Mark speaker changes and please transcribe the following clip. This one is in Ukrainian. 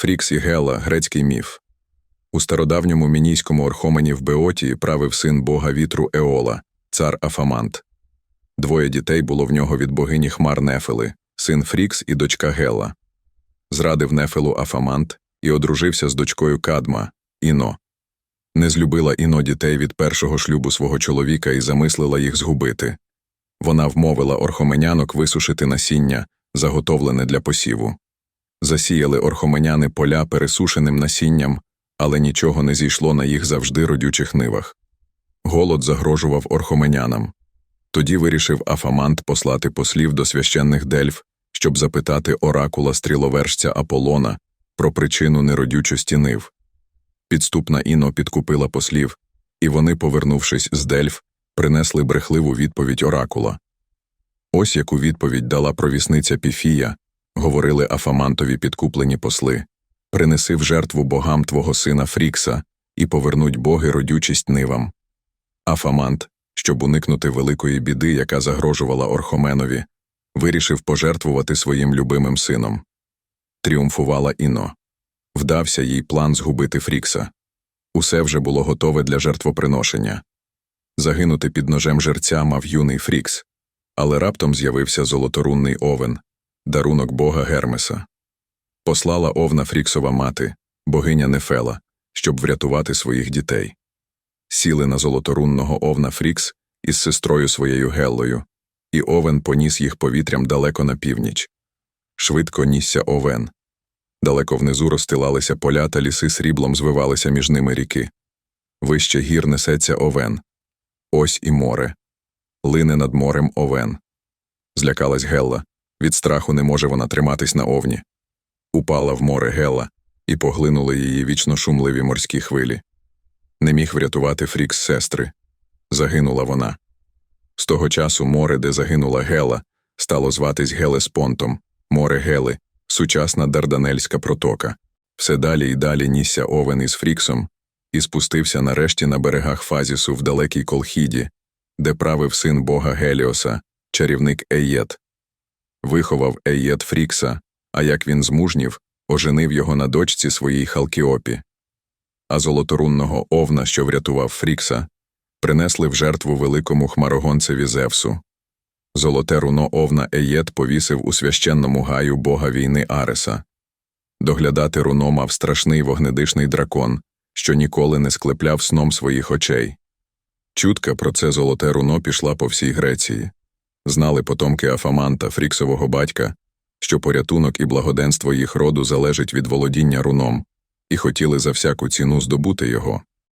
Speaker 1: Фрікс і Гела грецький міф. У стародавньому мінійському орхомені в Беотії правив син бога вітру Еола, цар Афамант. Двоє дітей було в нього від богині хмар Нефели, син Фрікс і дочка Гела. Зрадив Нефелу Афамант і одружився з дочкою Кадма, Іно. Не злюбила Іно дітей від першого шлюбу свого чоловіка і замислила їх згубити. Вона вмовила орхоменянок висушити насіння, заготовлене для посіву. Засіяли орхоменяни поля пересушеним насінням, але нічого не зійшло на їх завжди родючих нивах. Голод загрожував орхоменянам. Тоді вирішив Афамант послати послів до священних дельф, щоб запитати оракула стріловершця Аполлона про причину неродючості нив. Підступна Іно підкупила послів, і вони, повернувшись з дельф, принесли брехливу відповідь оракула. Ось яку відповідь дала провісниця Піфія, говорили Афамантові підкуплені посли принеси в жертву богам твого сина Фрікса і повернуть боги родючість нивам. Афамант, щоб уникнути великої біди, яка загрожувала Орхоменові, вирішив пожертвувати своїм любимим сином. Тріумфувала Іно. Вдався їй план згубити Фрікса. Усе вже було готове для жертвоприношення. Загинути під ножем жерця мав юний Фрікс, але раптом з'явився золоторунний овен, дарунок бога Гермеса. Послала овна Фріксова мати, богиня Нефела, щоб врятувати своїх дітей. Сіли на золоторунного овна Фрікс із сестрою своєю Геллою, і овен поніс їх повітрям далеко на північ. Швидко нісся овен. Далеко внизу розстилалися поля та ліси сріблом звивалися між ними ріки. Вище гір несеться овен. Ось і море. Лине над морем овен. Злякалась Гелла. Від страху не може вона триматись на овні. Упала в море Гелла, і поглинули її вічно шумливі морські хвилі. Не міг врятувати Фрікс сестри. Загинула вона. З того часу море, де загинула Гела, стало зватись Гелеспонтом, море Гели, сучасна Дарданельська протока. Все далі і далі нісся овен із Фріксом і спустився нарешті на берегах Фазісу в далекій Колхіді, де правив син бога Геліоса, чарівник Еєт. Виховав Еєт Фрікса, а як він змужнів, оженив його на дочці своїй Халкіопі. А золоторунного овна, що врятував Фрікса, принесли в жертву великому хмарогонцеві Зевсу. Золоте руно овна Еєт повісив у священному гаю бога війни Ареса. Доглядати руно мав страшний вогнедишний дракон, що ніколи не склепляв сном своїх очей. Чутка про це золоте руно пішла по всій Греції. Знали потомки Афаманта, Фріксового батька, що порятунок і благоденство їх роду залежить від володіння руном, і хотіли за всяку ціну здобути його.